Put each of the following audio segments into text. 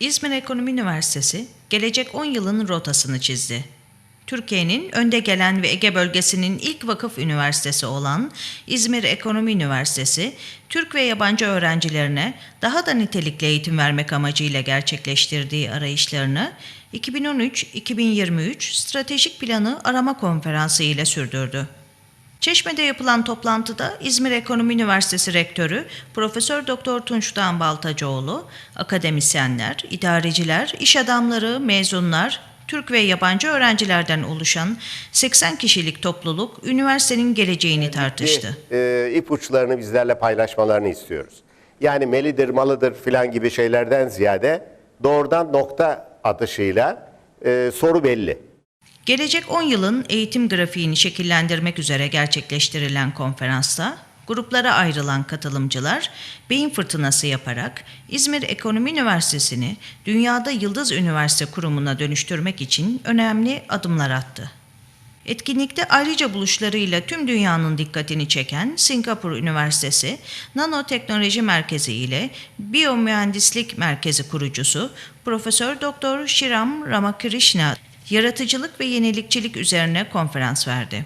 İzmir Ekonomi Üniversitesi gelecek 10 yılın rotasını çizdi. Türkiye'nin önde gelen ve Ege bölgesinin ilk vakıf üniversitesi olan İzmir Ekonomi Üniversitesi, Türk ve yabancı öğrencilerine daha da nitelikli eğitim vermek amacıyla gerçekleştirdiği arayışlarını 2013-2023 stratejik planı arama konferansı ile sürdürdü. Çeşme'de yapılan toplantıda İzmir Ekonomi Üniversitesi Rektörü Profesör Doktor Tunçtan Baltacıoğlu, akademisyenler, idareciler, iş adamları, mezunlar, Türk ve yabancı öğrencilerden oluşan 80 kişilik topluluk üniversitenin geleceğini tartıştı. e, ipuçlarını bizlerle paylaşmalarını istiyoruz. Yani melidir, malıdır filan gibi şeylerden ziyade doğrudan nokta atışıyla e, soru belli. Gelecek 10 yılın eğitim grafiğini şekillendirmek üzere gerçekleştirilen konferansta gruplara ayrılan katılımcılar beyin fırtınası yaparak İzmir Ekonomi Üniversitesi'ni dünyada yıldız üniversite kurumuna dönüştürmek için önemli adımlar attı. Etkinlikte ayrıca buluşlarıyla tüm dünyanın dikkatini çeken Singapur Üniversitesi Nanoteknoloji Merkezi ile Biyomühendislik Merkezi kurucusu Profesör Doktor Shiram Ramakrishna yaratıcılık ve yenilikçilik üzerine konferans verdi.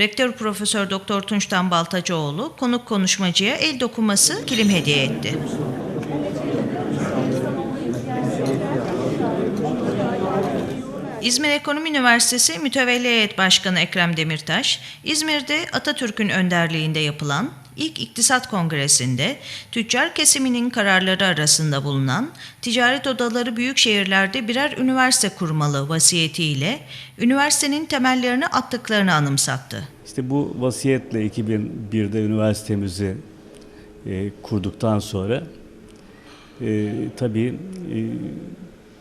Rektör Profesör Doktor Tunçtan Baltacıoğlu konuk konuşmacıya el dokuması kilim hediye etti. İzmir Ekonomi Üniversitesi Mütevelli Heyet Başkanı Ekrem Demirtaş, İzmir'de Atatürk'ün önderliğinde yapılan ilk iktisat kongresinde tüccar kesiminin kararları arasında bulunan ticaret odaları büyük şehirlerde birer üniversite kurmalı vasiyetiyle üniversitenin temellerini attıklarını anımsattı. İşte bu vasiyetle 2001'de üniversitemizi e, kurduktan sonra e, tabii e,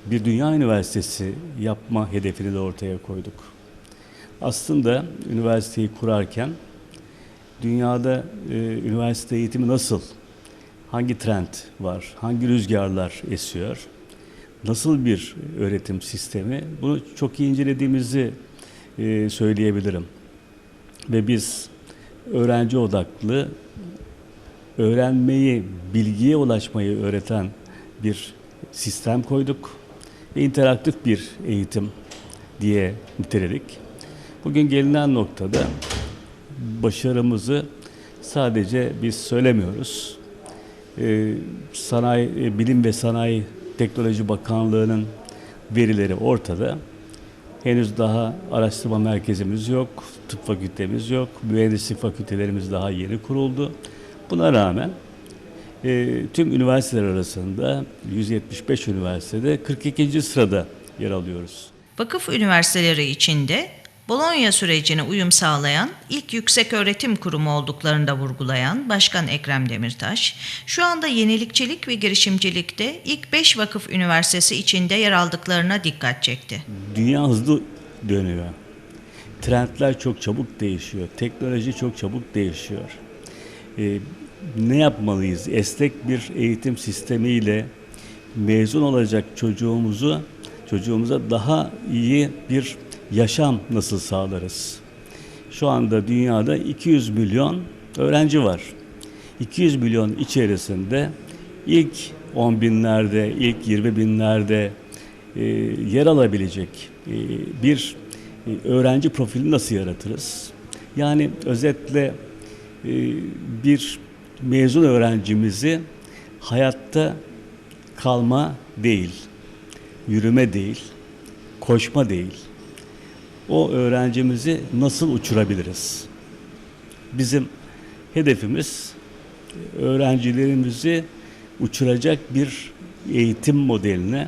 bir dünya üniversitesi yapma hedefini de ortaya koyduk. Aslında üniversiteyi kurarken dünyada e, üniversite eğitimi nasıl, hangi trend var, hangi rüzgarlar esiyor, nasıl bir öğretim sistemi bunu çok iyi incelediğimizi e, söyleyebilirim. Ve biz öğrenci odaklı öğrenmeyi, bilgiye ulaşmayı öğreten bir sistem koyduk ve interaktif bir eğitim diye niteledik. Bugün gelinen noktada başarımızı sadece biz söylemiyoruz. Ee, Sanayi, e, Bilim ve Sanayi Teknoloji Bakanlığı'nın verileri ortada. Henüz daha araştırma merkezimiz yok, tıp fakültemiz yok, mühendislik fakültelerimiz daha yeni kuruldu. Buna rağmen e, tüm üniversiteler arasında 175 üniversitede 42. sırada yer alıyoruz. Vakıf üniversiteleri içinde Bologna sürecine uyum sağlayan ilk yüksek öğretim kurumu olduklarını da vurgulayan Başkan Ekrem Demirtaş, şu anda yenilikçilik ve girişimcilikte ilk 5 vakıf üniversitesi içinde yer aldıklarına dikkat çekti. Dünya hızlı dönüyor. Trendler çok çabuk değişiyor. Teknoloji çok çabuk değişiyor. Ee, ne yapmalıyız? Esnek bir eğitim sistemiyle mezun olacak çocuğumuzu çocuğumuza daha iyi bir yaşam nasıl sağlarız? Şu anda dünyada 200 milyon öğrenci var. 200 milyon içerisinde ilk 10 binlerde, ilk 20 binlerde e, yer alabilecek e, bir e, öğrenci profili nasıl yaratırız? Yani özetle e, bir mezun öğrencimizi hayatta kalma değil, yürüme değil, koşma değil. O öğrencimizi nasıl uçurabiliriz? Bizim hedefimiz öğrencilerimizi uçuracak bir eğitim modeline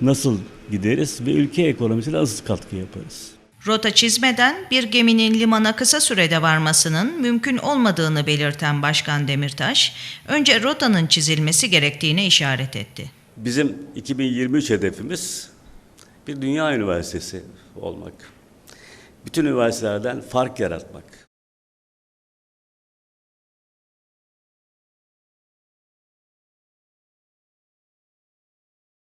nasıl gideriz ve ülke ekonomisine nasıl katkı yaparız? Rota çizmeden bir geminin limana kısa sürede varmasının mümkün olmadığını belirten Başkan Demirtaş, önce rotanın çizilmesi gerektiğine işaret etti. Bizim 2023 hedefimiz bir dünya üniversitesi olmak. Bütün üniversitelerden fark yaratmak.